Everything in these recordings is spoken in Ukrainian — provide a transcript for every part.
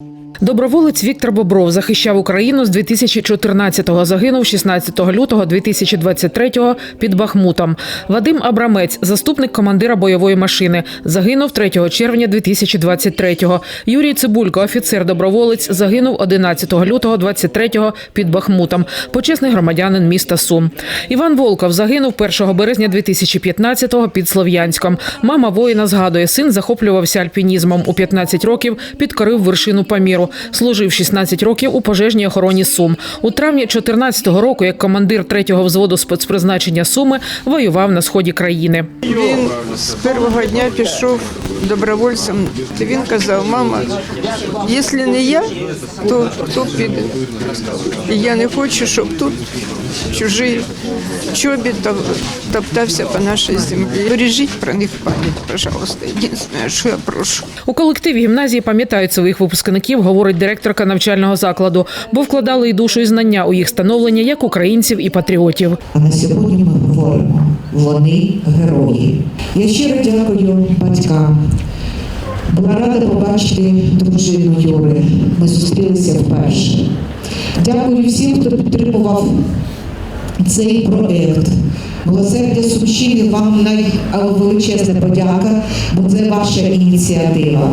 Thank mm -hmm. you. Доброволець Віктор Бобров захищав Україну з 2014-го. Загинув 16 лютого 2023-го під Бахмутом. Вадим Абрамець, заступник командира бойової машини, загинув 3 червня 2023-го. Юрій Цибулько, офіцер-доброволець, загинув 11 лютого 23-го під Бахмутом. Почесний громадянин міста Сум. Іван Волков загинув 1 березня 2015-го під Слов'янськом. Мама воїна згадує, син захоплювався альпінізмом. У 15 років підкорив вершину Паміру. Служив 16 років у пожежній охороні Сум. У травні 14-го року, як командир 3-го взводу спецпризначення Суми, воював на сході країни. Він з першого дня пішов добровольцем. Він казав, мама, якщо не я, то хто піде? І я не хочу, щоб тут чужий чобіт топтався по нашій землі. Бережіть про них пам'ять, пожалуйста. Єдине, що я прошу. У колективі гімназії пам'ятають своїх випускників, говорить директорка навчального закладу, бо вкладали і душу і знання у їх становлення як українців і патріотів. А на сьогодні ми говоримо вони герої. Я щиро дякую батькам. Була рада побачити дружину Юри. Ми зустрілися вперше. Дякую всім, хто підтримував цей проект. Милосердя Сумщини вам найвеличезна подяка, бо це ваша ініціатива.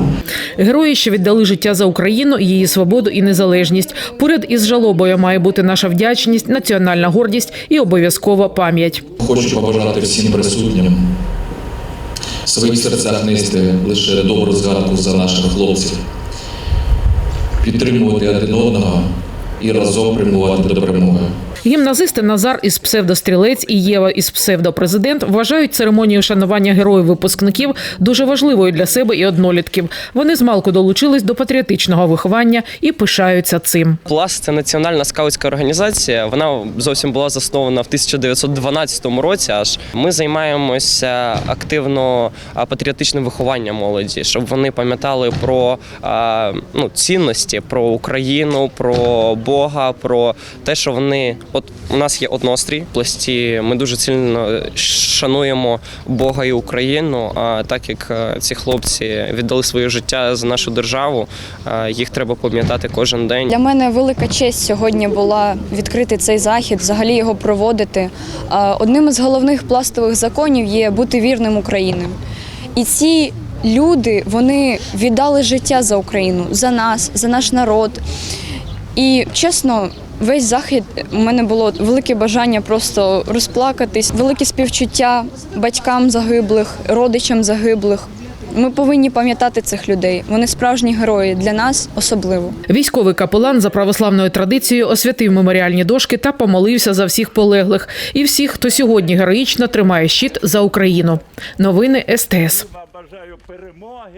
Герої, що віддали життя за Україну, її свободу і незалежність. Поряд із жалобою має бути наша вдячність, національна гордість і обов'язкова пам'ять. Хочу побажати всім присутнім в своїх серцях нести лише добру згадку за наших хлопців, підтримувати один одного і разом прямувати до перемоги. Гімназисти Назар із псевдострілець і Єва із псевдопрезидент вважають церемонію шанування героїв випускників дуже важливою для себе і однолітків. Вони змалку долучились до патріотичного виховання і пишаються цим. Пласт це національна скаутська організація. Вона зовсім була заснована в 1912 році. Аж ми займаємося активно патріотичним вихованням молоді, щоб вони пам'ятали про ну, цінності, про Україну, про Бога, про те, що вони. От у нас є однострій пласті. Ми дуже сильно шануємо Бога і Україну. А так як е, ці хлопці віддали своє життя за нашу державу, е, їх треба пам'ятати кожен день. Для мене велика честь сьогодні була відкрити цей захід, взагалі його проводити. Одним із головних пластових законів є бути вірним Україні. І ці люди вони віддали життя за Україну, за нас, за наш народ. І чесно, весь захід у мене було велике бажання просто розплакатись, велике співчуття батькам загиблих, родичам загиблих. Ми повинні пам'ятати цих людей. Вони справжні герої для нас особливо. Військовий капелан за православною традицією освятив меморіальні дошки та помолився за всіх полеглих і всіх, хто сьогодні героїчно тримає щит за Україну. Новини СТС. Бажаю перемоги.